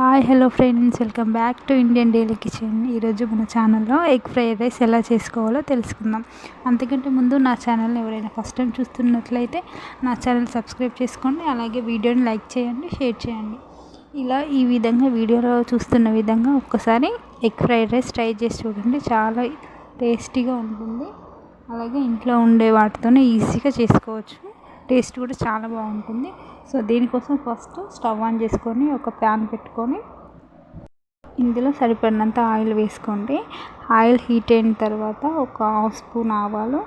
Hi hello friends. Welcome back to Indian daily kitchen. ఈరోజు మన ఛానల్లో ఎగ్ ఫ్రైడ్ రైస్ ఎలా చేసుకోవాలో తెలుసుకుందాం. అంతకంటే ముందు నా ఛానల్ని ఎవరైనా ఫస్ట్ టైం చూస్తున్నట్లయితే నా ఛానల్ సబ్స్క్రైబ్ చేసుకోండి. అలాగే వీడియోని లైక్ చేయండి షేర్ చేయండి. ఇలా ఈ విధంగా వీడియోలో చూస్తున్న విధంగా ఒక్కసారి ఎగ్ ఫ్రైడ్ రైస్ ట్రై చేసి చూడండి. చాలా టేస్టీగా ఉంటుంది. అలాగే ఇంట్లో ఉండే వాటితోనే ఈజీగా చేసుకోవచ్చు. టేస్ట్ కూడా చాలా బాగుంటుంది. సో దీనికోసం ఫస్ట్ స్టవ్ ఆన్ చేసుకొని ఒక ప్యాన్ పెట్టుకొని ఇందులో సరిపడినంత ఆయిల్ వేసుకోండి. ఆయిల్ హీట్ అయిన తర్వాత ఒక హాఫ్ స్పూన్ ఆవాలు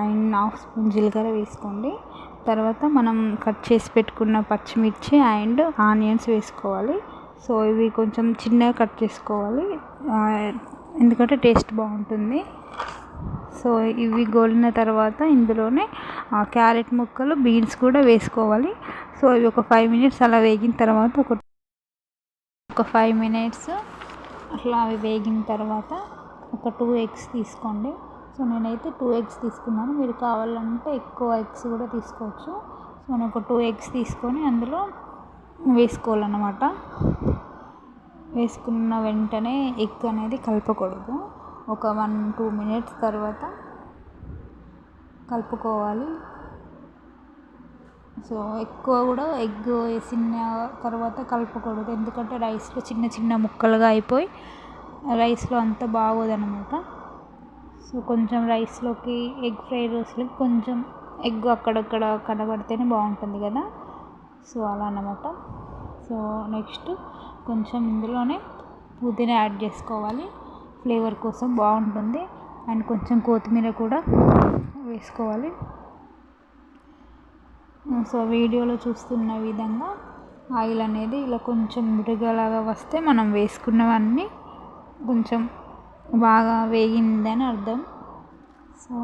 అండ్ హాఫ్ స్పూన్ జీలకర్ర వేసుకోండి. తర్వాత మనం కట్ చేసి పెట్టుకున్న పచ్చిమిర్చి అండ్ ఆనియన్స్ వేసుకోవాలి. సో ఇవి కొంచెం చిన్నగా కట్ చేసుకోవాలి. ఎందుకంటే టేస్ట్ బాగుంటుంది. సో ఇవి గోలిన తర్వాత ఇందులోనే క్యారెట్ ముక్కలు బీన్స్ కూడా వేసుకోవాలి. సో ఇవి ఒక ఫైవ్ మినిట్స్ అలా వేగిన తర్వాత ఒక ఒక ఫైవ్ మినిట్స్ అట్లా అవి వేగిన తర్వాత ఒక టూ ఎగ్స్ తీసుకోండి. సో నేనైతే టూ ఎగ్స్ తీసుకున్నాను. మీరు కావాలంటే ఎక్కువ ఎగ్స్ కూడా తీసుకోవచ్చు. సో నేను ఒక టూ ఎగ్స్ తీసుకొని అందులో వేసుకోవాలన్నమాట. వేసుకున్న వెంటనే ఎగ్ అనేది కలపకూడదు. ఒక వన్ టూ మినిట్స్ తర్వాత కలుపుకోవాలి. సో ఎక్కువ కూడా ఎగ్ వేసిన తర్వాత కలపకూడదు ఎందుకంటే రైస్లో చిన్న చిన్న ముక్కలుగా అయిపోయి రైస్లో అంత బాగోదన్నమాట. సో కొంచెం రైస్లోకి ఎగ్ ఫ్రైడ్ రైస్లోకి కొంచెం ఎగ్ అక్కడక్కడ కనబడితేనే బాగుంటుంది కదా. సో అలా అన్నమాట. సో నెక్స్ట్ కొంచెం ఇందులోనే పుదీనా యాడ్ చేసుకోవాలి. ఫ్లేవర్ కోసం బాగుంటుంది. అండ్ కొంచెం కొత్తిమీర కూడా వేసుకోవాలి. సో వీడియోలో చూస్తున్న విధంగా ఆయిల్ అనేది ఇలా కొంచెం మృగలాగా వస్తే మనం వేసుకున్నవన్నీ కొంచెం బాగా వేగిందని అర్థం. సో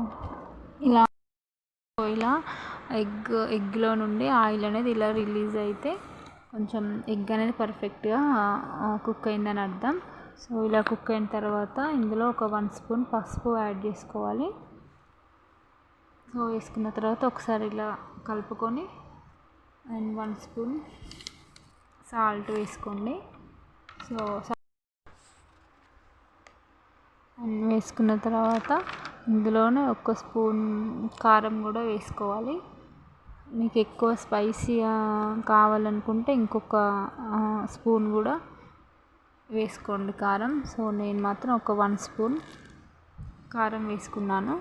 ఇలా ఇలా ఎగ్ ఎగ్లో నుండి ఆయిల్ అనేది ఇలా రిలీజ్ అయితే కొంచెం ఎగ్ అనేది పర్ఫెక్ట్గా కుక్ అయిందని అర్థం. సో ఇలా కుక్ అయిన తర్వాత ఇందులో ఒక వన్ స్పూన్ పసుపు యాడ్ చేసుకోవాలి. సో వేసుకున్న తర్వాత ఒకసారి ఇలా కలుపుకొని అండ్ వన్ స్పూన్ సాల్ట్ వేసుకోండి. సో అండ్ వేసుకున్న తర్వాత ఇందులోనే ఒక స్పూన్ కారం కూడా వేసుకోవాలి. మీకు ఎక్కువ స్పైసీగా కావాలనుకుంటే ఇంకొక స్పూన్ కూడా వేసుకోండి కారం. సో నేను మాత్రం ఒక వన్ స్పూన్ కారం వేసుకున్నాను.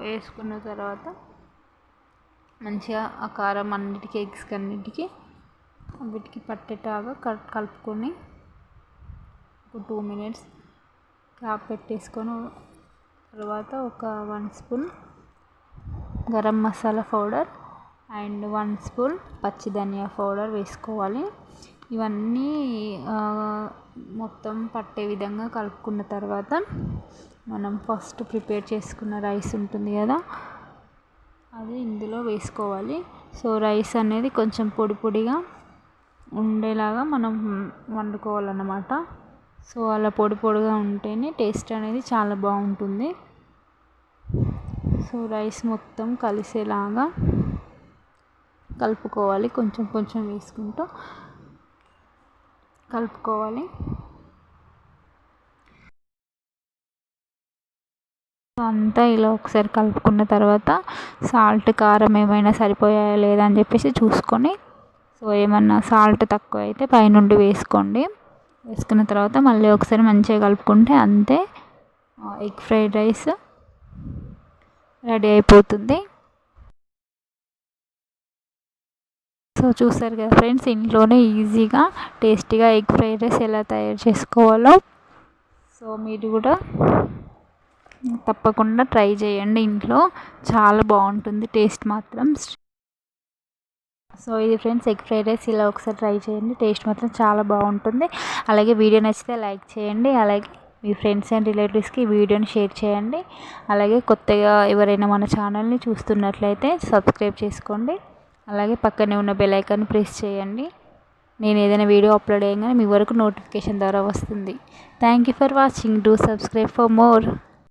వేసుకున్న తర్వాత మంచిగా ఆ కారం అన్నిటికీ ఎగ్స్కి అన్నిటికీ వీటికి పట్టేటాగా కలుపుకొని ఒక టూ మినిట్స్ క్యాప్ పెట్టేసుకొని తర్వాత ఒక one spoon garam masala powder and one spoon పచ్చి ధనియా పౌడర్ వేసుకోవాలి. ఇవన్నీ మొత్తం పట్టే విధంగా కలుపుకున్న తర్వాత మనం ఫస్ట్ ప్రిపేర్ చేసుకున్న రైస్ ఉంటుంది కదా అది ఇందులో వేసుకోవాలి. సో రైస్ అనేది కొంచెం పొడి పొడిగా ఉండేలాగా మనం వండుకోవాలన్నమాట. సో అలా పొడి పొడిగా ఉంటేనే టేస్ట్ అనేది చాలా బాగుంటుంది. సో రైస్ మొత్తం కలిసేలాగా కలుపుకోవాలి కొంచెం కొంచెం వేసుకుంటూ. కలుపుకోవాలి. అంతా ఇలా ఒకసారి కలుపుకున్న తర్వాత సాల్ట్ కారం ఏమైనా సరిపోయాయా లేదా అని చెప్పేసి చూసుకొని సో ఏమన్నా సాల్ట్ తక్కువ అయితే పైనుండి వేసుకోండి. వేసుకున్న తర్వాత మళ్ళీ ఒకసారి మంచిగా కలుపుకుంటే అంతే. ఎగ్ ఫ్రైడ్ రైస్ రెడీ అయిపోతుంది. సో చూసారు కదా ఫ్రెండ్స్ ఇంట్లోనే ఈజీగా టేస్టీగా ఎగ్ ఫ్రైడ్ రైస్ ఎలా తయారు చేసుకోవాలో. సో మీరు కూడా తప్పకుండా ట్రై చేయండి ఇంట్లో. చాలా బాగుంటుంది టేస్ట్ మాత్రం. సో ఇది ఫ్రెండ్స్ ఎగ్ ఫ్రైడ్ రైస్ ఇలా ఒకసారి ట్రై చేయండి టేస్ట్ మాత్రం చాలా బాగుంటుంది. అలాగే వీడియో నచ్చితే లైక్ చేయండి అలాగే మీ ఫ్రెండ్స్ అండ్ రిలేటివ్స్కి వీడియోని షేర్ చేయండి. అలాగే కొత్తగా ఎవరైనా మన ఛానల్ని చూస్తున్నట్లయితే సబ్స్క్రైబ్ చేసుకోండి. అలాగే పక్కనే ఉన్న బెల్ ఐకాన్ ప్రెస్ చేయండి. నేను ఏదైనా వీడియో అప్లోడ్ చేయగానే మీ వరకు నోటిఫికేషన్ ద్వారా వస్తుంది. Thank you for watching do subscribe for more